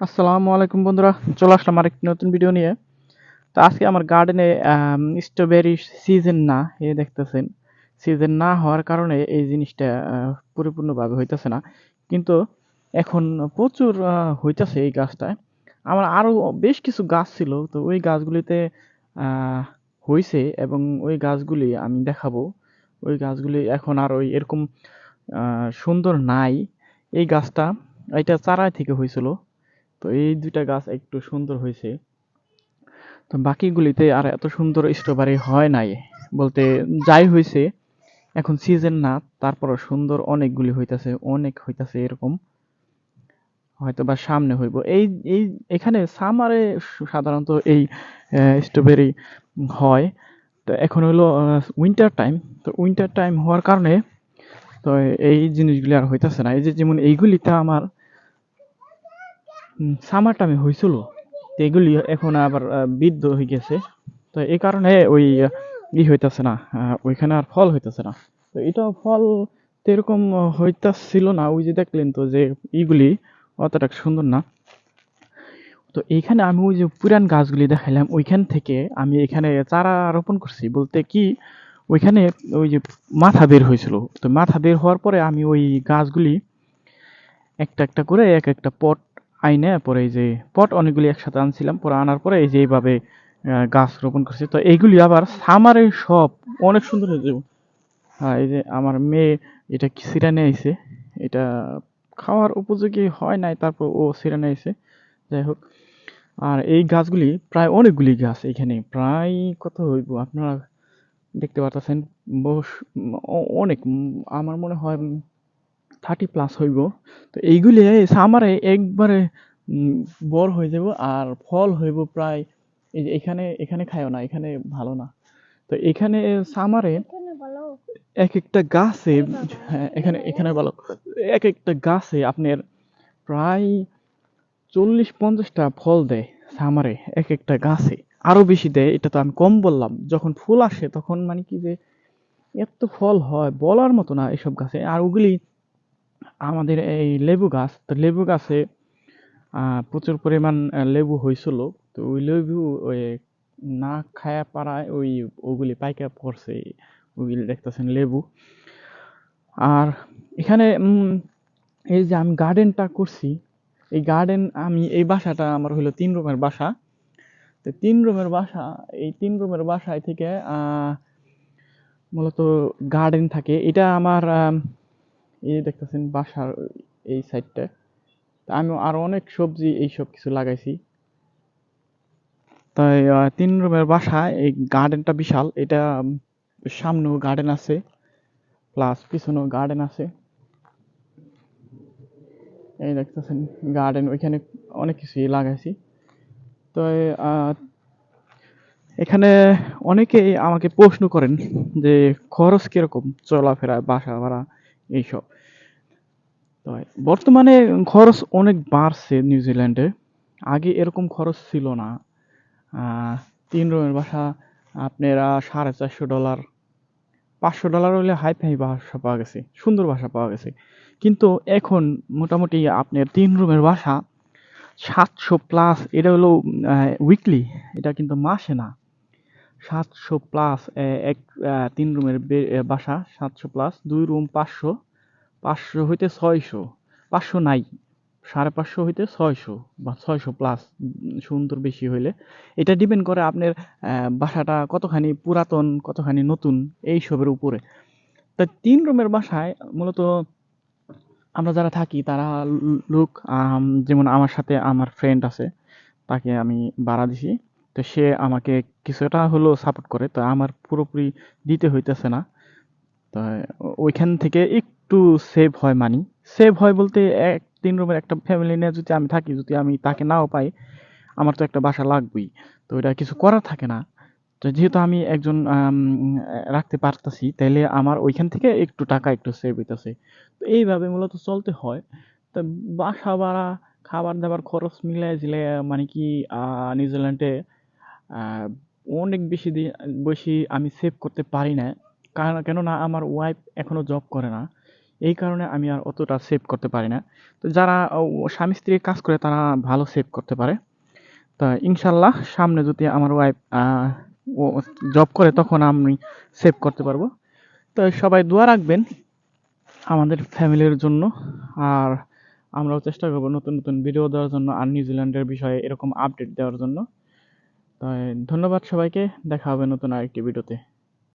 আসসালামু আলাইকুম বন্ধুরা, চলে আসলাম আরেকটি নতুন ভিডিও নিয়ে। তো আজকে আমার গার্ডেনে স্ট্রবেরি সিজন না, এই দেখতেছেন। সিজন না হওয়ার কারণে এই জিনিসটা পরিপূর্ণভাবে হইতেছে না। কিন্তু এখন প্রচুর হইতেছে এই গাছটায়। আমার আরও বেশ কিছু গাছ ছিল, তো ওই গাছগুলিতে হয়েছে এবং ওই গাছগুলি আমি দেখাবো। ওই গাছগুলি এখন আর ওই এরকম সুন্দর নাই। এই গাছটা, এটা চারায় থেকে হয়েছিল তো এই দুইটা গাছ একটু সুন্দর হয়েছে। তো বাকিগুলিতে আর এত সুন্দর স্ট্রবেরি হয় নাই বলতে যাই হয়েছে, এখন সিজন না, তারপরও সুন্দর অনেকগুলি হইতাছে, অনেক হইতাছে এরকম। হয়তো বা সামনে হইব। এই এই, এখানে সামারে সাধারণত এই স্ট্রবেরি হয়। তো এখন হলো উইন্টার টাইম তো উইন্টার টাইম হওয়ার কারণে তো এই জিনিসগুলি আর হইতাছে না। এই যে যেমন এইগুলিতে আমার সামার টাইমে হয়েছিল তো এগুলি এখন আবার বৃদ্ধ হয়ে গেছে। তো এই কারণে ওই ই হইতেছে না ওইখানে আর ফল হইতেছে না। তো এটা ফল তো এরকম হইতাছিল না। ওই যে দেখলেন তো যে ইগুলি অতটা সুন্দর না। তো এইখানে আমি ওই যে পুরান গাছগুলি দেখাইলাম, ওইখান থেকে আমি এখানে চারা রোপণ করছি বলতে কি, ওইখানে ওই যে মাথা বের হয়েছিল। তো মাথা বের হওয়ার পরে আমি ওই গাছগুলি একটা একটা করে এক একটা পট আইনে, পরে এই যে পট অনেকগুলি একসাথে আনছিলাম, পরে আনার পরে এই যে এইভাবে গাছ রোপণ করছি। তো এইগুলি আবার সামারে সব, অনেক সুন্দর হয়ে যাবে। হ্যাঁ এই যে আমার মেয়ে এটা সিরা নিয়ে আইছে এটা খাওয়ার উপযোগী হয় নাই, তারপর ও সিরা নিয়ে আইছে যাই হোক, আর এই গাছগুলি প্রায় অনেকগুলি গাছ এখানে, প্রায় কত হইব আপনারা দেখতে পারতেছেন অ- অনেক আমার মনে হয় থার্টি প্লাস হইব। তো এইগুলি সামারে একবারে বড় হয়ে যাব আর ফল হইব প্রায় এই যে এখানে এখানে খায়ও না এখানে ভালো না। তো এখানে সামারে এক একটা গাছে হ্যাঁ এখানে এখানে ভালো এক একটা গাছে আপনার প্রায় চল্লিশ পঞ্চাশটা ফল দেয় সামারে এক একটা গাছে। আরও বেশি দেয় এটা তো আমি কম বললাম। যখন ফুল আসে তখন মানে কি যে এত ফল হয় বলার মতো না এসব গাছে। আর ওগুলি আমাদের এই লেবু গাছ তো লেবু গাছে প্রচুর পরিমাণ লেবু হয়েছিল তো ওই লেবু ওই না খায়া পারায় ওই ওগুলি পাইকা পড়ছে ওগুলি দেখতেছেন লেবু। আর এখানে এই যে আমি গার্ডেনটা করছি এই গার্ডেন আমি এই বাসাটা আমার হলো তিন রুমের বাসা। তো তিন রুমের বাসা এই তিন রুমের বাসায় থেকে মূলত গার্ডেন থাকে। এটা আমার আম, এই দেখতেছেন বাসার এই সাইডটা তা আমি আরও অনেক সবজি এইসব কিছু লাগাইছি। তাই তিন রুমের বাসায় এই গার্ডেনটা বিশাল। এটা সামনেও গার্ডেন আছে প্লাস পিছনেও গার্ডেন আছে। এই দেখতেছেন গার্ডেন ওইখানে অনেক কিছুই লাগাইছি। তো এখানে অনেকেই আমাকে প্রশ্ন করেন যে খরচ কীরকম চলাফেরা, বাসা ভাড়া? এইসব। বর্তমানে খরচ অনেক বাড়ছে নিউজিল্যান্ডে আগে এরকম খরচ ছিল না। তিন রুমের বাসা, আপনারা সাড়ে চারশো ডলার, পাঁচশো ডলার হলে হাই ফাই বাসা পাওয়া গেছে, সুন্দর বাসা পাওয়া গেছে। কিন্তু এখন মোটামুটি আপনার তিন রুমের বাসা সাতশো প্লাস এটা হলো উইকলি এটা কিন্তু মাসে না। সাতশো প্লাস এক তিন রুমের বাসা, সাতশো প্লাস দুই রুম পাঁচশো পাঁচশো হইতে ছয়শো, পাঁচশো নাই, সাড়ে পাঁচশো হইতে ছয়শো বা ছয়শো প্লাস সুন্দর বেশি হইলে। এটা ডিপেন্ড করে আপনার বাসাটা কতখানি পুরাতন, কতখানি নতুন, এই সবের উপরে। তা তিন রুমের বাসায় মূলত আমরা যারা থাকি, তারা লোক যেমন আমার সাথে আমার ফ্রেন্ড আছে, তাকে আমি ভাড়া দিছি। তো সে আমাকে কিছুটা হলেও সাপোর্ট করে, তো আমার পুরোপুরি দিতে হইতেছে না। তো ওইখান থেকে একটু সেভ হয় মানি সেভ হয় বলতে এক তিন রুমের একটা ফ্যামিলি নিয়ে যদি আমি থাকি, যদি আমি তাকে নাও পাই, আমার তো একটা বাসা লাগবেই। তো এটা কিছু করার থাকে না। তো যেহেতু আমি একজন রাখতে পারতাছি, তাইলে আমার ওইখান থেকে একটু টাকা একটু সেভ হইতেছে। তো এইভাবে মূলত চলতে হয়। তো বাসা ভাড়া, খাবার দাবার খরচ মিলে জিলে মানে কি নিউজিল্যান্ডে অনেক বেশি দিন বেশি আমি সেভ করতে পারি না কারণ, কেননা আমার ওয়াইফ এখনও জব করে না। এই কারণে আমি আর অতটা সেভ করতে পারি না তো যারা স্বামী স্ত্রী কাজ করে, তারা ভালো সেভ করতে পারে। তা ইনশাল্লাহ সামনে যদি আমার ওয়াইফ ও জব করে, তখন আমি সেভ করতে পারব। তো সবাই দোয়া রাখবেন আমাদের ফ্যামিলির জন্য। আর আমরাও চেষ্টা করব নতুন নতুন ভিডিও দেওয়ার জন্য, আর নিউজিল্যান্ডের বিষয়ে এরকম আপডেট দেওয়ার জন্য। তাই ধন্যবাদ সবাইকে দেখা হবে নতুন আরেকটি ভিডিওতে।